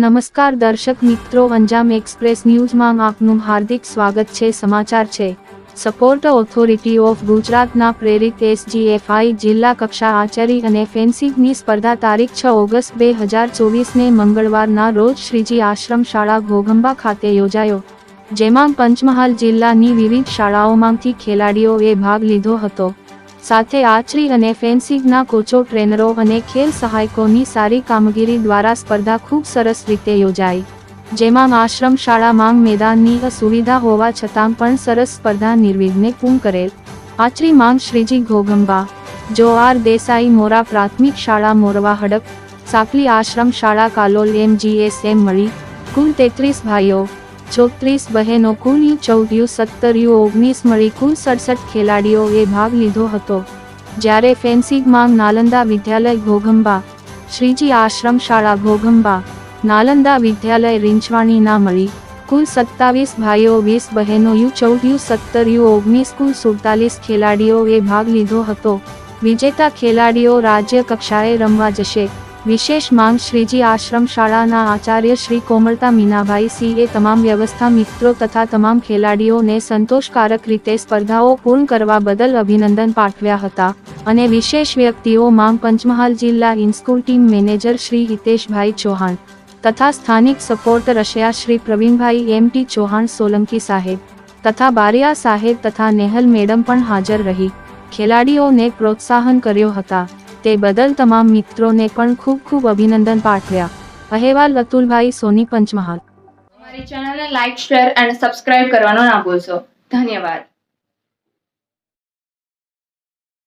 નમસ્કાર દર્શક મિત્રો અંજામ એક્સપ્રેસ ન્યૂઝમાં આપનું હાર્દિક સ્વાગત છે. સમાચાર છે. સપોર્ટ ઓથોરિટી ઓફ ગુજરાતના પ્રેરિત એસજીએફઆઈ જિલ્લા કક્ષા આચારી અને ફેન્સિંગની સ્પર્ધા તારીખ છ ઓગસ્ટ બે હજાર ચોવીસને મંગળવારના રોજ શ્રીજી આશ્રમ શાળા ઘોઘંબા ખાતે યોજાયો. જેમાં પંચમહાલ જિલ્લાની વિવિધ શાળાઓમાંથી ખેલાડીઓએ ભાગ લીધો હતો. સાથે આર્ચરી અને ફેન્સિંગના કોચો, ટ્રેનરો અને ખેલ સહાયકોની સારી કામગીરી દ્વારા સ્પર્ધા ખૂબ સરસ રીતે યોજાઈ. જેમાં આશ્રમ શાળા માંગ મેદાનની સુવિધા હોવા છતાં પણ સરસ સ્પર્ધા નિર્વિઘ્ને પૂર્ણ કરેલ. આચરી માંગ શ્રીજી ઘોગંબા જો આર દેસાઈ મોરા પ્રાથમિક શાળા મોરવા હડપ, સાકલી આશ્રમ શાળા કાલોલ એમ એમ મળી, કુલ તેત્રીસ ભાઈઓ. ચોત્રીસ બહેનો કુલ ચૌદ યુ સત્તર યુ ઓગણીસ મળી કુલ સડસઠ ખેલાડીઓએ ભાગ લીધો હતો. જ્યારે ફેન્સિંગમાં નાલંદા વિદ્યાલય ઘોઘંબા, શ્રીજી આશ્રમ શાળા ઘોઘંબા, નાલંદા વિદ્યાલય રીંછવાણી ના મળી કુલ સત્તાવીસ ભાઈઓ વીસ બહેનો યુ ચૌદ યુ સત્તર યુ ઓગણીસ કુલ સુડતાલીસ ખેલાડીઓએ ભાગ લીધો હતો. વિજેતા ખેલાડીઓ રાજ્ય કક્ષાએ રમવા જશે. વિશેષ માંગ શ્રીજી આશ્રમ શાળાના આચાર્ય શ્રી કોમળતા મીનાભાઈ સિંહે તમામ વ્યવસ્થા મિત્રો તથા તમામ ખેલાડીઓને સંતોષકારક રીતે સ્પર્ધાઓ પૂર્ણ કરવા બદલ અભિનંદન પાઠવ્યા હતા અને વિશેષ વ્યક્તિઓ માંગ પંચમહાલ જિલ્લા in school team manager Shri Hiteshbhai Chauhan તથા સ્થાનિક સપોર્ટ રશિયા શ્રી પ્રવીણભાઈ એમ ટી ચૌહાણ સોલંકી સાહેબ તથા બારિયા સાહેબ તથા નેહલ મેડમ પણ હાજર રહી. ખેલાડીઓને પ્રોત્સાહન કર્યો હતા. તે બદલ તમામ મિત્રોને પણ ખૂબ ખૂબ અભિનંદન પાઠવ્યા. અહેવાલ અતુલભાઈ સોની પંચમહાલ. અમારી ચેનલને લાઇક શેર અને સબસ્ક્રાઇબ કરવાનો ના ભૂલશો. ધન્યવાદ.